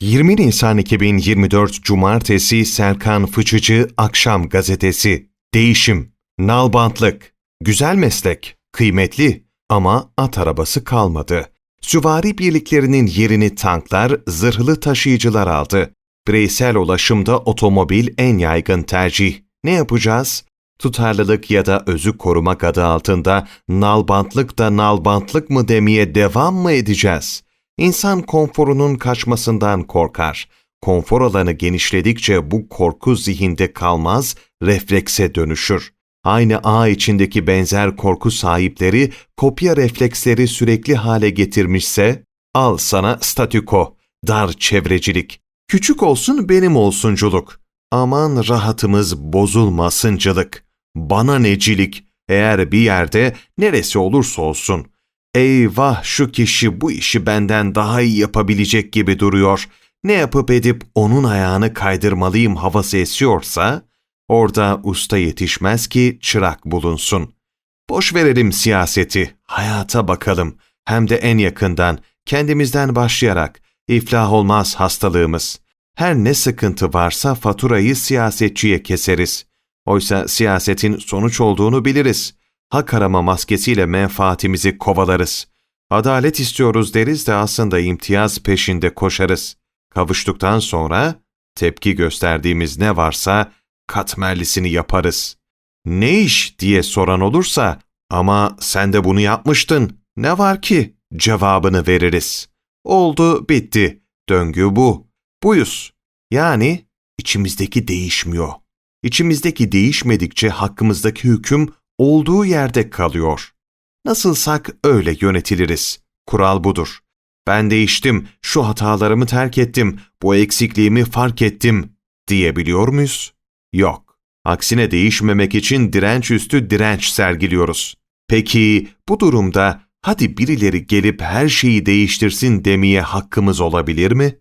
20 Nisan 2024 Cumartesi Serkan Fıçıcı Akşam Gazetesi Değişim, nalbantlık, güzel meslek, kıymetli ama at arabası kalmadı. Süvari birliklerinin yerini tanklar, zırhlı taşıyıcılar aldı. Bireysel ulaşımda otomobil en yaygın tercih. Ne yapacağız? Tutarlılık ya da özü korumak adı altında nalbantlık da nalbantlık mı demeye devam mı edeceğiz? İnsan konforunun kaçmasından korkar. Konfor alanı genişledikçe bu korku zihinde kalmaz, reflekse dönüşür. Aynı ağ içindeki benzer korku sahipleri kopya refleksleri sürekli hale getirmişse, al sana statüko, dar çevrecilik, küçük olsun benim olsunculuk, aman rahatımız bozulmasıncılık, bana necilik, eğer bir yerde neresi olursa olsun. Eyvah şu kişi bu işi benden daha iyi yapabilecek gibi duruyor. Ne yapıp edip onun ayağını kaydırmalıyım havası esiyorsa, orada usta yetişmez ki çırak bulunsun. Boş verelim siyaseti, hayata bakalım. Hem de en yakından, kendimizden başlayarak. iflah olmaz hastalığımız. Her ne sıkıntı varsa faturayı siyasetçiye keseriz. Oysa siyasetin sonuç olduğunu biliriz. Hak arama maskesiyle menfaatimizi kovalarız. Adalet istiyoruz deriz de aslında imtiyaz peşinde koşarız. Kavuştuktan sonra tepki gösterdiğimiz ne varsa katmerlisini yaparız. Ne iş diye soran olursa ama sen de bunu yapmıştın. Ne var ki? Cevabını veririz. Oldu, bitti. Döngü bu. Buyuz. Yani içimizdeki değişmiyor. İçimizdeki değişmedikçe hakkımızdaki hüküm olduğu yerde kalıyor. Nasılsak öyle yönetiliriz. Kural budur. Ben değiştim, şu hatalarımı terk ettim, bu eksikliğimi fark ettim diyebiliyor muyuz? Yok. Aksine değişmemek için direnç üstü direnç sergiliyoruz. Peki bu durumda hadi birileri gelip her şeyi değiştirsin demeye hakkımız olabilir mi?